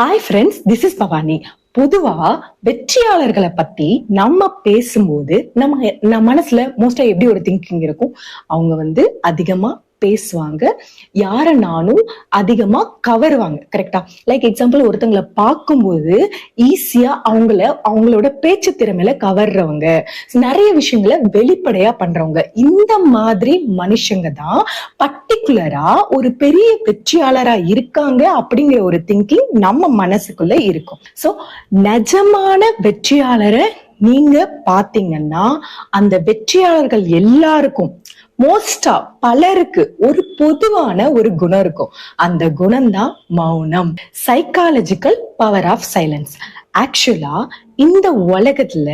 Hi friends this is Bhavani பொதுவா வெற்றியாளர்களை பத்தி நம்ம பேசும்போது நம்ம நம்ம மனசுல மோஸ்டா எப்படி ஒரு திங்கிங் இருக்கும்? அவங்க வந்து அதிகமா பேசுவாங்க. யாரனாலும் அதிகமா கவருவாங்க. கரெக்டா லைக் எக்ஸாம்பிள் ஒருத்தங்களை பார்க்கும்போது ஈஸியா அவங்கள அவங்களோட பேச்சு திறமையில கவர்றவங்க. நிறைய விஷயங்களை வெளிப்படையா பண்றவங்க. இந்த மாதிரி மனுஷங்க தான் பர்டிகுலரா ஒரு பெரிய வெற்றியாளரா இருக்காங்க அப்படிங்கிற ஒரு திங்கிங் நம்ம மனசுக்குள்ள இருக்கும். சோ நிஜமான வெற்றியாளரை நீங்க பாத்தீங்கன்னா அந்த வெற்றியாளர்கள் எல்லாருக்கும் மோஸ்டா பலருக்கு ஒரு பொதுவான ஒரு குணம் இருக்கும். அந்த குணம் தான் மௌனம் சைக்காலஜிக்கல் பவர் ஆஃப் சைலன்ஸ் ஆக்சுவலா இந்த உலகத்துல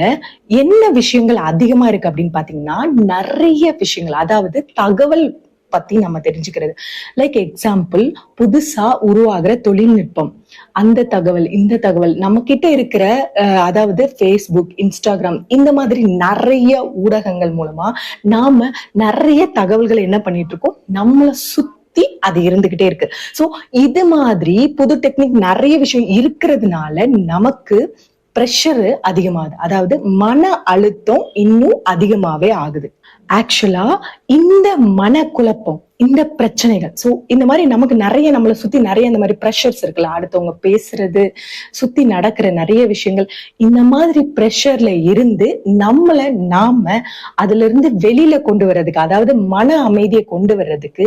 என்ன விஷயங்கள் அதிகமா இருக்கு அப்படின்னு பாத்தீங்கன்னா நிறைய விஷயங்கள். அதாவது தகவல் பத்தி நம்ம தெரிஞ்சுக்கிறது. லைக் எக்ஸாம்பிள் புதுசா உருவாகிற தொழில்நுட்பம். அந்த தகவல் இந்த தகவல் நம்ம கிட்ட இருக்கிற அஹ், அதாவது ஃபேஸ்புக் இன்ஸ்டாகிராம் இந்த மாதிரி நிறைய ஊடகங்கள் மூலமா நாம நிறைய தகவல்களை என்ன பண்ணிட்டு இருக்கோம் நம்மளை சுத்தி அது இருந்துகிட்டே இருக்கு. சோ இது மாதிரி புது டெக்னிக் நிறைய விஷயம் இருக்கிறதுனால நமக்கு ப்ரெஷரு அதிகமாகுது. அதாவது மன அழுத்தம் இன்னும் அதிகமாவே ஆகுது. ஆக்சுவலா இந்த மனக்குழப்பம் இந்த பிரச்சனைகள். சோ இந்த மாதிரி நமக்கு நிறைய நம்மளை சுத்தி நிறைய இந்த மாதிரி ப்ரெஷர்ஸ் இருக்குல்ல. அடுத்தவங்க பேசுறது சுத்தி நடக்கிற நிறைய விஷயங்கள். இந்த மாதிரி ப்ரெஷர்ல இருந்து நம்மளை நாம அதுல இருந்து வெளியில கொண்டு வர்றதுக்கு அதாவது மன அமைதியை கொண்டு வர்றதுக்கு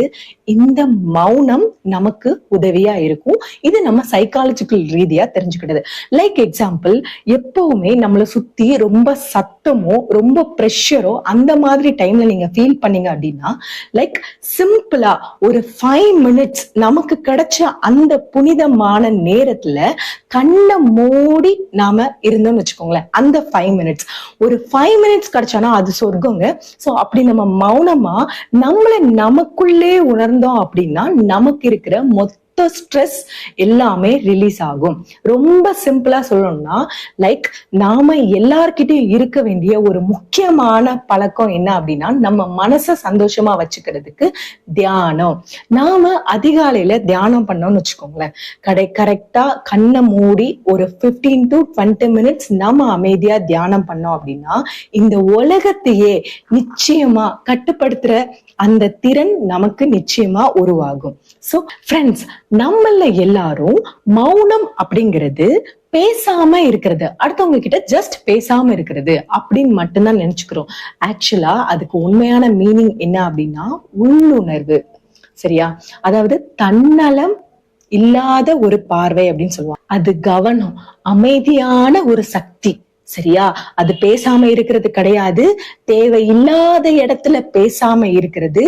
இந்த மௌனம் நமக்கு உதவியா இருக்கும். இது நம்ம சைக்காலஜிக்கல் ரீதியா தெரிஞ்சுக்கிட்டது. லைக் எக்ஸாம்பிள் எப்பவுமே நம்மளை சுத்தி ரொம்ப சத்தமோ ரொம்ப ப்ரெஷரோ அந்த மாதிரி டைம் டைம்ல நீங்க ஃபீல் பண்ணீங்க அப்படின்னா லைக் சிம்பிளா ஒரு ஃபைவ் மினிட்ஸ் நமக்கு கிடைச்ச அந்த புனிதமான நேரத்துல கண்ணை மூடி நாம இருந்தோம்னு வச்சுக்கோங்களேன். அந்த ஃபைவ் மினிட்ஸ் ஒரு ஃபைவ் மினிட்ஸ் கிடைச்சானா அது சொர்க்கங்க. சோ அப்படி நம்ம மௌனமா நம்மளை நமக்குள்ளே உணர்ந்தோம் அப்படின்னா நமக்கு இருக்கிற மொத்த ஸ்ட்ரெஸ் எல்லாமே ரிலீஸ் ஆகும். ரொம்ப சிம்பிளா சொல்லணும்னா லைக் நாம எல்லார்கிட்டயும் இருக்க வேண்டிய ஒரு முக்கியமான பழக்கம் என்ன அப்படின்னா நம்ம மனசை சந்தோஷமா வச்சுக்கிறதுக்கு தியானம். நாம அதிகாலையில தியானம் பண்ணோம்னு வச்சுக்கோங்களேன். கடை கரெக்டா கண்ணை மூடி ஒரு 15 டு டுவெண்ட்டி மினிட்ஸ் நம்ம அமைதியா தியானம் பண்ணோம் அப்படின்னா இந்த உலகத்தையே நிச்சயமா கட்டுப்படுத்துற அந்த திறன் நமக்கு நிச்சயமா உருவாகும். சோ ஃப்ரெண்ட்ஸ் நம்மள எல்லாரும் மௌனம் அப்படிங்கிறது பேசாம இருக்கிறது. அடுத்தவங்க கிட்ட ஜஸ்ட் பேசாம இருக்கிறது அப்படின்னு மட்டும்தான் நினைச்சுக்கிறோம். ஆக்சுவலா அதுக்கு உண்மையான மீனிங் என்ன அப்படின்னா உள்ளுணர்வு. சரியா? அதாவது தன்னலம் இல்லாத ஒரு பார்வை அப்படின்னு சொல்லுவாங்க. அது கவனம் அமைதியான ஒரு சக்தி. சரியா? அது பேசாம இருக்கிறது கிடையாது. தேவையில்லாத இடத்துல பேசாம இருக்கிறது.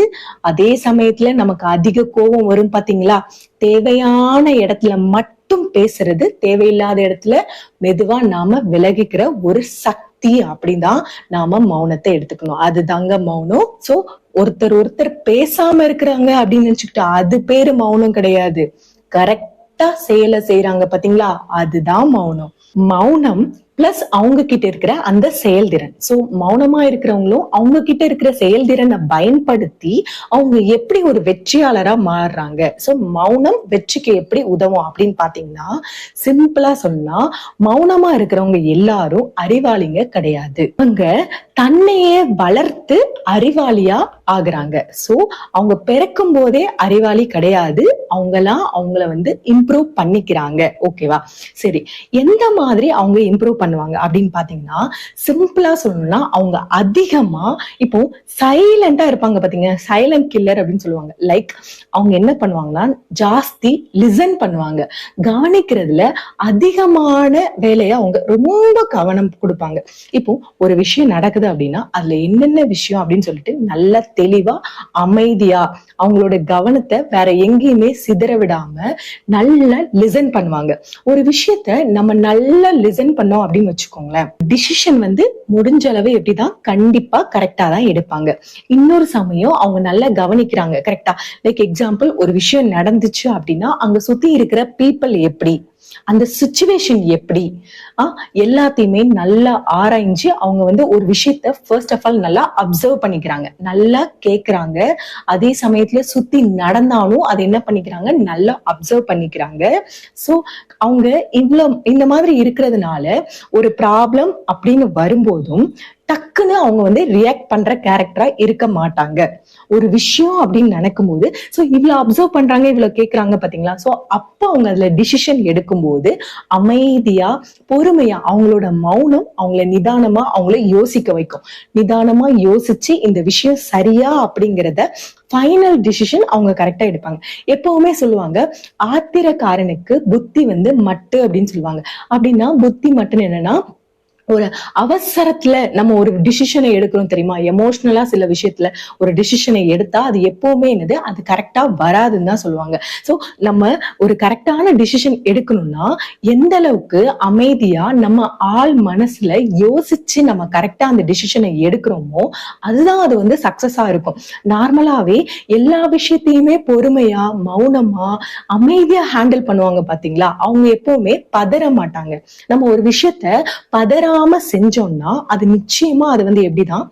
அதே சமயத்துல நமக்கு அதிக கோபம் வரும் பாத்தீங்களா? தேவையான இடத்துல மட்டும் பேசுறது தேவையில்லாத இடத்துல மெதுவா நாம விலகிக்கிற ஒரு சக்தி அப்படிதான் நாம மௌனத்தை எடுத்துக்கணும். அதுதாங்க மௌனம். சோ ஒருத்தர் ஒருத்தர் பேசாம இருக்கிறாங்க அப்படின்னு நினைச்சுக்கிட்டு அது பேரு மௌனம் கிடையாது. கரெக்டா செயலை செய்யறாங்க பாத்தீங்களா? அதுதான் மௌனம். மௌனம் பிளஸ் அவங்க கிட்ட இருக்கிற அந்த செயல்திறன். சோ மௌனமா இருக்கிறவங்களும் அவங்க கிட்ட இருக்கிற செயல்திறனை பயன்படுத்தி அவங்க எப்படி ஒரு வெற்றியாளரா மாறுறாங்க? சோ மௌனம் வெற்றிக்கு எப்படி உதவும் அப்படின்னு பாத்தீங்கன்னா சிம்பிளா சொன்னா மௌனமா இருக்கிறவங்க எல்லாரும் அறிவாளிங்க கிடையாது. அவங்க தன்னையே வளர்த்து அறிவாளியா ஆகுறாங்க. சோ அவங்க பிறக்கும் போதே அறிவாளி கிடையாது. அவங்கலாம் அவங்கள வந்து இம்ப்ரூவ் பண்ணிக்கிறாங்க. ஓகேவா சரி. எந்த மாதிரி அவங்க இம்ப்ரூவ் பண்ணுவாங்க. அப்படின்னு பாத்தீங்கன்னா சிம்பிளா சொல்லணும்னா அவங்க அதிகமா இப்போ சைலண்டா இருப்பாங்க பாத்தீங்க. சைலண்ட் கில்லர் அப்படின்னு சொல்லுவாங்க. லைக் அவங்க என்ன பண்ணுவாங்கன்னா ஜாஸ்தி லிசன் பண்ணுவாங்க. கவனிக்கிறதுல அதிகமான வேலையை அவங்க ரொம்ப கவனம் கொடுப்பாங்க. இப்போ ஒரு விஷயம் நடக்குது அப்படின்னா அதுல என்னென்ன விஷயம் அப்படின்னு சொல்லிட்டு நல்லா தெளிவா அமைதியா அவங்களோட கவனத்தை வேற எங்கேயுமே சிதற விடாம நல்லா லிசன் பண்ணுவாங்க. ஒரு விஷயத்த நம்ம நல்லா லிசன் பண்ணோம் அப்படின்னு வச்சுக்கோங்களேன். டிசிஷன் வந்து முடிஞ்ச அளவு எப்படிதான்? கண்டிப்பா கரெக்டா தான் எடுப்பாங்க. இன்னொரு சமயம் அவங்க நல்லா கவனிக்கிறாங்க. கரெக்டா லைக் எக்ஸாம்பிள் ஒரு விஷயம் நடந்துச்சு அப்படின்னா அங்க சுத்தி இருக்கிற பீப்புள் எப்படி? அந்த சுச்சுவேஷன் எப்படி? ஆஹ் எல்லாத்தையுமே நல்லா ஆராய்ஞ்சு அவங்க வந்து ஒரு விஷயத்த ஃபர்ஸ்ட் ஆஃப் ஆல் நல்லா அப்சர்வ் பண்ணிக்கிறாங்க. நல்லா கேக்குறாங்க. அதே சமயத்துல சுத்தி நடந்தாலும் அதை என்ன பண்ணிக்கிறாங்க? நல்லா அப்சர்வ் பண்ணிக்கிறாங்க. சோ அவங்க இவ்வளவு இந்த மாதிரி இருக்கிறதுனால ஒரு ப்ராப்ளம் அப்படின்னு வரும்போதும் டக்குன்னு அவங்க வந்து ரியாக்ட் பண்ற கேரக்டரா இருக்க மாட்டாங்க. ஒரு விஷயம் அப்படின்னு நினைக்கும் போது சோ இவ்வளவு அப்சர்வ் பண்றாங்க இவ்வளவு கேக்குறாங்க பாத்தீங்களா? சோ அப்ப அவங்க அதுல டிசிஷன் எடுக்கும்போது அமைதியா பொறுமையா அவங்களோட மௌனம் அவங்கள நிதானமா அவங்கள யோசிக்க வைக்கும். நிதானமா யோசிச்சு இந்த விஷயம் சரியா அப்படிங்கிறத ஃபைனல் டிசிஷன் அவங்க கரெக்டா எடுப்பாங்க. எப்பவுமே சொல்லுவாங்க ஆத்திரக்காரனுக்கு புத்தி வந்து மட்டு அப்படின்னு சொல்லுவாங்க. அப்படின்னா புத்தி மட்டுன்னு என்னன்னா ஒரு அவசரத்துல நம்ம ஒரு டிசிஷனை எடுக்கிறோம் தெரியுமா? எமோஷனலா சில விஷயத்துல ஒரு டிசிஷனை எடுத்தா அது எப்பவுமே என்னது? அது கரெக்டா வராதுன்னு தான் சொல்லுவாங்க. சோ நம்ம ஒரு கரெக்டான டிசிஷன் எடுக்கணும்னா எந்த அளவுக்கு அமைதியா நம்ம ஆள் மனசுல யோசிச்சு நம்ம கரெக்டா அந்த டிசிஷனை எடுக்கிறோமோ அதுதான் அது வந்து சக்சஸா இருக்கும். நார்மலாவே எல்லா விஷயத்தையுமே பொறுமையா மௌனமா அமைதியா ஹேண்டில் பண்ணுவாங்க பாத்தீங்களா? அவங்க எப்பவுமே பதற மாட்டாங்க. நம்ம ஒரு விஷயத்த இல்லாம செஞ்சோம்னா அது நிச்சயமா அது வந்து எப்படிதான்?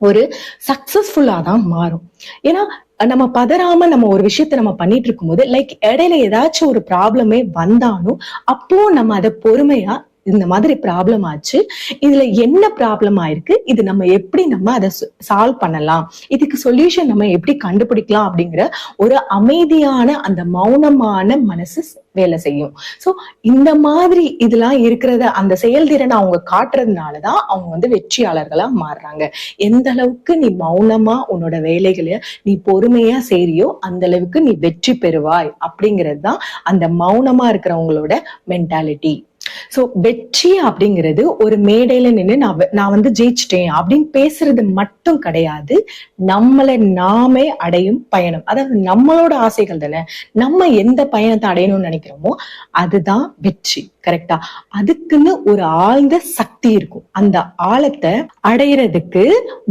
ஒரு சக்சஸ்ஃபுல்லா தான் மாறும். ஏன்னா நம்ம பதறாம நம்ம ஒரு விஷயத்த நம்ம பண்ணிட்டு இருக்கும்போது லைக் இடையில ஏதாச்சும் ஒரு ப்ராப்ளமே வந்தாலும் அப்போ நம்ம அதை பொறுமையா இந்த மாதிரி ப்ராப்ளம் ஆச்சு. இதுல என்ன ப்ராப்ளம் ஆயிருக்கு? இது நம்ம எப்படி நம்ம அதை சால்வ் பண்ணலாம்? இதுக்கு சொல்யூஷன் நம்ம எப்படி கண்டுபிடிக்கலாம் அப்படிங்கிற ஒரு அமைதியான அந்த மௌனமான மனசு வேலை செய்யும். சோ இந்த மாதிரி இதெல்லாம் இருக்கிறத அந்த செயல்திறனை அவங்க காட்டுறதுனாலதான் அவங்க வந்து வெற்றியாளர்களா மாறுறாங்க. எந்த அளவுக்கு நீ மௌனமா உன்னோட வேலைகளை நீ பொறுமையா செய்றியோ அந்த அளவுக்கு நீ வெற்றி பெறுவாய் அப்படிங்கிறது தான் அந்த மௌனமா இருக்கிறவங்களோட மென்டாலிட்டி சோ வெற்றி அப்படிங்கிறது ஒரு மேடையில நின்று நான் நான் வந்து ஜெயிச்சிட்டேன் அப்படின்னு பேசுறது மட்டும் கிடையாது. நம்மளை நாமே அடையும் பயணம். அதாவது நம்மளோட ஆசைகள் தானே? நம்ம எந்த பயணத்தை அடையணும்னு நினைக்கிறோமோ அதுதான் வெற்றி. கரெக்டா அதுக்குன்னு ஒரு ஆழ்ந்த சக்தி இருக்கும். அந்த ஆழத்தை அடையிறதுக்கு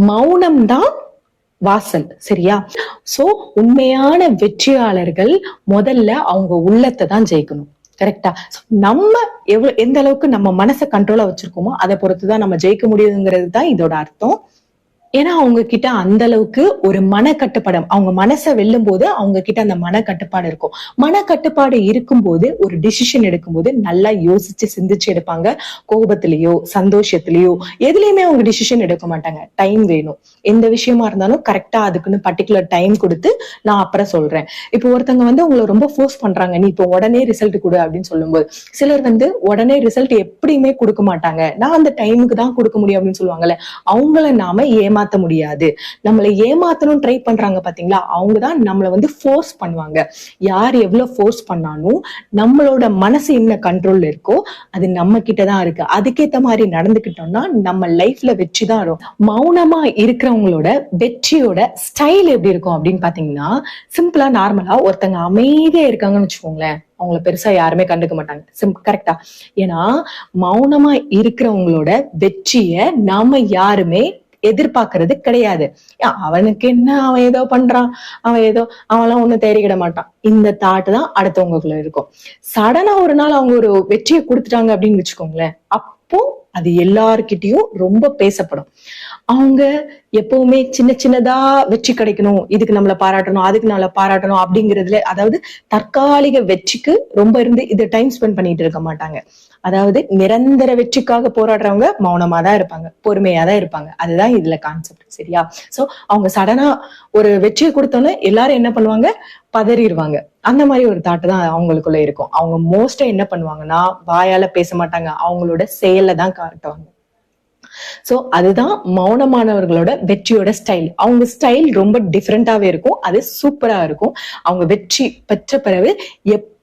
மௌனம் தான் வாசல். சரியா? சோ உண்மையான வெற்றியாளர்கள் முதல்ல அவங்க உள்ளத்தை தான் ஜெயிக்கணும். கரெக்டா நம்ம எவ்வளவு எந்த அளவுக்கு நம்ம மனசை கண்ட்ரோலா வச்சிருக்கோமோ அதை பொறுத்துதான் நம்ம ஜெயிக்க முடியுதுங்கிறது தான் இதோட அர்த்தம். ஏன்னா அவங்க கிட்ட அந்த அளவுக்கு ஒரு மனக்கட்டுப்பாடு அவங்க மனசை வெல்லும் போது அவங்க கிட்ட அந்த மனக்கட்டுப்பாடு இருக்கும். மனக்கட்டுப்பாடு இருக்கும்போது ஒரு டிசிஷன் எடுக்கும்போது நல்லா யோசிச்சு சிந்திச்சு எடுப்பாங்க. கோபத்திலேயோ சந்தோஷத்திலேயோ எதுலயுமே அவங்க டிசிஷன் எடுக்க மாட்டாங்க. டைம் வேணும். எந்த விஷயமா இருந்தாலும் கரெக்டா அதுக்குன்னு பர்டிகுலர் டைம் கொடுத்து நான் அப்புறம் சொல்றேன். இப்போ ஒருத்தவங்க வந்து உங்களை ரொம்ப ஃபோர்ஸ் பண்றாங்க. நீ இப்போ உடனே ரிசல்ட் கொடு அப்படின்னு சொல்லும்போது சிலர் வந்து உடனே ரிசல்ட் எப்படியுமே கொடுக்க மாட்டாங்க. நான் அந்த டைமுக்கு தான் கொடுக்க முடியும் அப்படின்னு சொல்லுவாங்கல்ல அவங்கள நாம ஏமாத்த முடியாது. நம்மளை ஏமாத்தணும் ட்ரை பண்றாங்க பாத்தீங்களா? அவங்க தான் நம்மளை வந்து ஃபோர்ஸ் பண்ணுவாங்க. யார் எவ்வளவு ஃபோர்ஸ் பண்ணாலும் நம்மளோட மனசு என்ன கண்ட்ரோல்ல இருக்கோ அது நம்ம கிட்ட தான் இருக்கு. அதுக்கேத்த மாதிரி நடந்துக்கிட்டோம்னா நம்ம லைஃப்ல வெற்றி தான் மௌனமா இருக்கிறவங்களோட வெற்றியோட ஸ்டைல் எப்படி இருக்கும் அப்படின்னு பாத்தீங்கன்னா சிம்பிளா நார்மலா ஒருத்தங்க அமைதியா இருக்காங்கன்னு வச்சுக்கோங்களேன். அவங்கள பெருசா யாருமே கண்டுக்க மாட்டாங்க. சிம் கரெக்டா ஏன்னா மௌனமா இருக்கிறவங்களோட வெற்றிய நாம யாருமே எதிர்பார்க்கறது கிடையாது. அவனுக்கு என்ன அவன் ஏதோ பண்றான் அவன் ஏதோ அவன்லாம் ஒண்ணும் தேடிக்கிட மாட்டான். இந்த தாட்டு தான் அடுத்தவங்களுக்குள்ள இருக்கும். சடனா ஒரு நாள் அவங்க ஒரு வெற்றியை கொடுத்துட்டாங்க அப்படின்னு வச்சுக்கோங்களேன் அப்போ அது எல்லார்கிட்டயும் ரொம்ப பேசப்படும். அவங்க எப்பவுமே சின்ன சின்னதா வெற்றி கிடைக்கணும். இதுக்கு நம்மளை பாராட்டணும் அதுக்கு நம்மள பாராட்டணும் அப்படிங்கிறதுல அதாவது தற்காலிக வெற்றிக்கு ரொம்ப இருந்து இது டைம் ஸ்பெண்ட் பண்ணிட்டு இருக்க மாட்டாங்க. அதாவது நிரந்தர வெற்றிக்காக போராடுறவங்க மௌனமா தான் இருப்பாங்க பொறுமையா தான் இருப்பாங்க. அதுதான் இதுல கான்செப்ட் சரியா? சோ அவங்க சடனா ஒரு வெற்றியை கொடுத்தோன்னே எல்லாரும் என்ன பண்ணுவாங்க? பதறிடுவாங்க. அந்த மாதிரி ஒரு தாட்டு தான் அவங்களுக்குள்ள இருக்கும். அவங்க மோஸ்டா என்ன பண்ணுவாங்கன்னா வாயால பேச மாட்டாங்க. அவங்களோட செயல்ல தான் காட்டுவாங்க. சோ அதுதான் மௌனமானவர்களோட வெற்றியோட ஸ்டைல் அவங்க ஸ்டைல் ரொம்ப டிஃப்ரெண்டாகவே இருக்கும். அது சூப்பரா இருக்கும். அவங்க வெற்றி பெற்ற பிறகு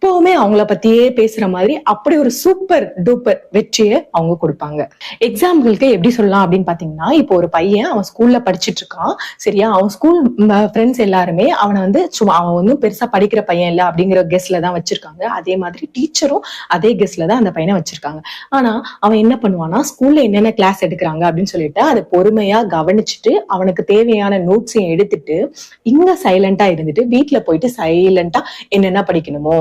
எப்பவுமே அவங்கள பத்தியே பேசுற மாதிரி அப்படி ஒரு சூப்பர் டூப்பர் வெற்றியை அவங்க கொடுப்பாங்க. எக்ஸாம்பிளுக்கு எப்படி சொல்லலாம் அப்படின்னு பாத்தீங்கன்னா இப்போ ஒரு பையன் அவன் ஸ்கூல்ல படிச்சிட்டு இருக்கான். சரியா? அவன் ஸ்கூல் ஃப்ரெண்ட்ஸ் எல்லாருமே அவனை வந்து சும்மா அவன் வந்து பெருசா படிக்கிற பையன் இல்ல அப்படிங்கிற கெஸ்ட்ல தான் வச்சிருக்காங்க. அதே மாதிரி டீச்சரும் அதே கெஸ்ட்ல தான் அந்த பையனை வச்சிருக்காங்க. ஆனா அவன் என்ன பண்ணுவான்னா ஸ்கூல்ல என்னென்ன கிளாஸ் எடுக்கிறாங்க அப்படின்னு சொல்லிட்டு அதை பொறுமையா கவனிச்சுட்டு அவனுக்கு தேவையான நோட்ஸையும் எடுத்துட்டு இங்க சைலண்டா இருந்துட்டு வீட்டுல போயிட்டு சைலண்டா என்னென்ன படிக்கணுமோ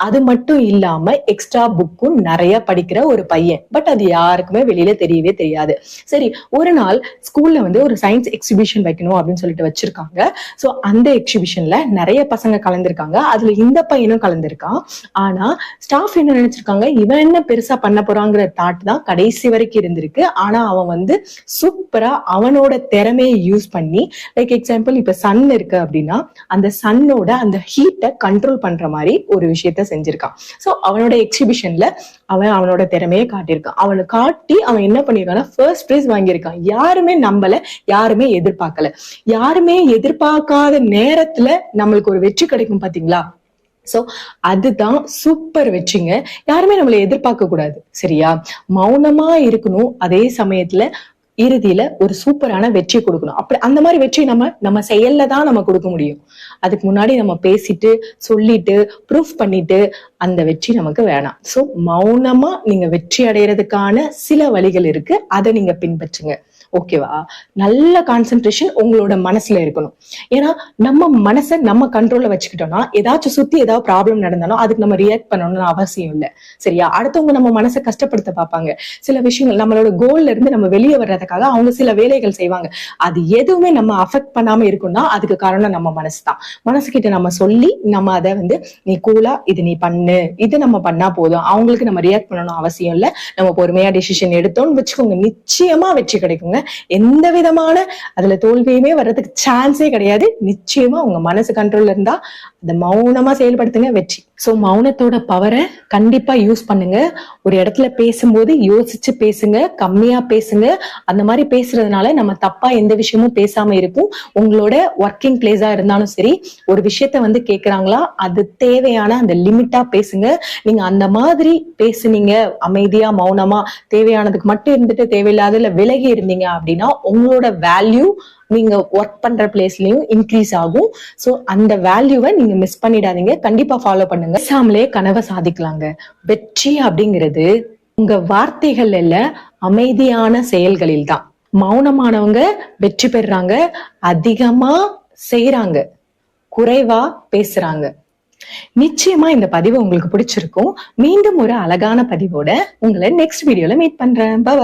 அது மட்டும் இல்லாம எக்ஸ்ட்ரா புக்கும் நிறைய படிக்கிற ஒரு பையன். பட் அது யாருக்குமே வெளியில தெரியவே தெரியாது. சரி ஒரு நாள் ஸ்கூல்ல வந்து ஒரு சயின்ஸ் எக்ஸிபிஷன் வைக்கணும் அப்படின்னு சொல்லிட்டு வச்சிருக்காங்க. ஸோ அந்த எக்ஸிபிஷன்ல நிறைய பசங்க கலந்துருக்காங்க. அதுல இந்த பையனும் கலந்துருக்கான். ஆனா ஸ்டாஃப் என்ன நினைச்சிருக்காங்க? இவன் என்ன பெருசா பண்ண போறாங்கிற தாட் தான் கடைசி வரைக்கும் இருந்திருக்கு. ஆனா அவன் வந்து சூப்பரா அவனோட திறமையை யூஸ் பண்ணி லைக் எக்ஸாம்பிள் இப்ப சன் இருக்கு அப்படின்னா அந்த சன்னோட அந்த ஹீட்டை கண்ட்ரோல் பண்ற மாதிரி ஒரு விஷயத்த செஞ்சிருக்கான். ஸோ அவனோட எக்ஸிபிஷன்ல அவன் அவனோட திறமையை காட்டியிருக்கான். அவனை காட்டி அவன் என்ன பண்ணியிருக்கான்னா ஃபர்ஸ்ட் ப்ரைஸ் வாங்கியிருக்கான். யாருமே நம்பல யாருமே எதிர்பார்க்கல. யாருமே எதிர்பார்க்காத நேரத்துல நம்மளுக்கு ஒரு வெற்றி கிடைக்கும் பாத்தீங்களா? ஸோ அதுதான் சூப்பர் வெற்றிங்க. யாருமே நம்மளை எதிர்பார்க்க கூடாது சரியா? மௌனமா இருக்கணும். அதே சமயத்துல இறுதியில ஒரு சூப்பரான வெற்றி கொடுக்கணும். அப்படி அந்த மாதிரி வெற்றி நம்ம நம்ம செயல்ல தான் நம்ம கொடுக்க முடியும். அதுக்கு முன்னாடி நம்ம பேசிட்டு சொல்லிட்டு ப்ரூஃப் பண்ணிட்டு அந்த வெற்றி நமக்கு வேணாம். சோ மௌனமா நீங்க வெற்றி அடைகிறதுக்கான சில வழிகள் இருக்கு. அதை நீங்க பின்பற்றுங்க. ஓகேவா? நல்ல கான்சென்ட்ரேஷன் உங்களோட மனசுல இருக்கணும். ஏன்னா நம்ம மனசை நம்ம கண்ட்ரோல்ல வச்சுக்கிட்டோம்னா ஏதாச்சும் சுத்தி ஏதாவது ப்ராப்ளம் நடந்தாலும் அதுக்கு நம்ம ரியாக்ட் பண்ணணும்னு அவசியம் இல்லை. சரியா? அடுத்தவங்க நம்ம மனசை கஷ்டப்படுத்த பார்ப்பாங்க. சில விஷயங்கள் நம்மளோட கோல்ல இருந்து நம்ம வெளியே வர்றதுக்காக அவங்க சில வேலைகள் செய்வாங்க. அது எதுவுமே நம்ம அஃபெக்ட் பண்ணாம இருக்கும்னா அதுக்கு காரணம் நம்ம மனசு தான் மனசு கிட்ட நம்ம சொல்லி நம்ம அதை வந்து நீ கூலா இது நீ பண்ணு. இது நம்ம பண்ணா போதும். அவங்களுக்கு நம்ம ரியாக்ட் பண்ணணும் அவசியம் இல்லை. நம்ம பொறுமையா டெசிஷன் எடுத்தோம்னு வச்சுக்கோங்க. நிச்சயமா வெற்றி கிடைக்குங்க. எந்த விதமான அதுல தோல்வியுமே வர்றதுக்கு சான்ஸே கிடையாது. நிச்சயமா உங்க மனசு கண்ட்ரோல்ல இருந்தா அதை மௌனமா செயல்படுத்துங்க வெற்றி. சோ மௌனத்தோட பவரை கண்டிப்பா யூஸ் பண்ணுங்க. ஒரு இடத்துல பேசும்போது யோசிச்சு பேசுங்க கம்மியா பேசுங்க. அந்த மாதிரி பேசுறதுனால நம்ம தப்பா எந்த விஷயமும் பேசாம இருக்கும் உங்களோட ஒர்க்கிங் பிளேஸா இருந்தாலும் சரி ஒரு விஷயத்த வந்து கேக்குறாங்களா அது தேவையான அந்த லிமிட்டா பேசுங்க. நீங்க அந்த மாதிரி பேசுனீங்க அமைதியா மௌனமா தேவையானதுக்கு மட்டும் இருந்துட்டு தேவையில்லாததுல விலகி இருந்தீங்க அப்படின்னா உங்களோட வேல்யூ நீங்க ஒர்க் பண்ற பிளேஸ்லயும் இன்க்ரீஸ் ஆகும். சோ அந்த வேல்யூவை நீங்க மிஸ் பண்ணிடாதீங்க. கண்டிப்பா ஃபாலோ பண்ணுங்க. சாமலே கனவை சாதிக்கலாங்க. வெற்றி அப்படிங்கிறது உங்க வார்த்தைகள் இல்ல அமைதியான செயல்களில் தான் மௌனமானவங்க வெற்றி பெறாங்க அதிகமா செய்யறாங்க குறைவா பேசுறாங்க. நிச்சயமா இந்த பதிவு உங்களுக்கு பிடிச்சிருக்கும். மீண்டும் ஒரு அழகான பதிவோட உங்களை நெக்ஸ்ட் வீடியோல மீட் பண்றேன். பாய்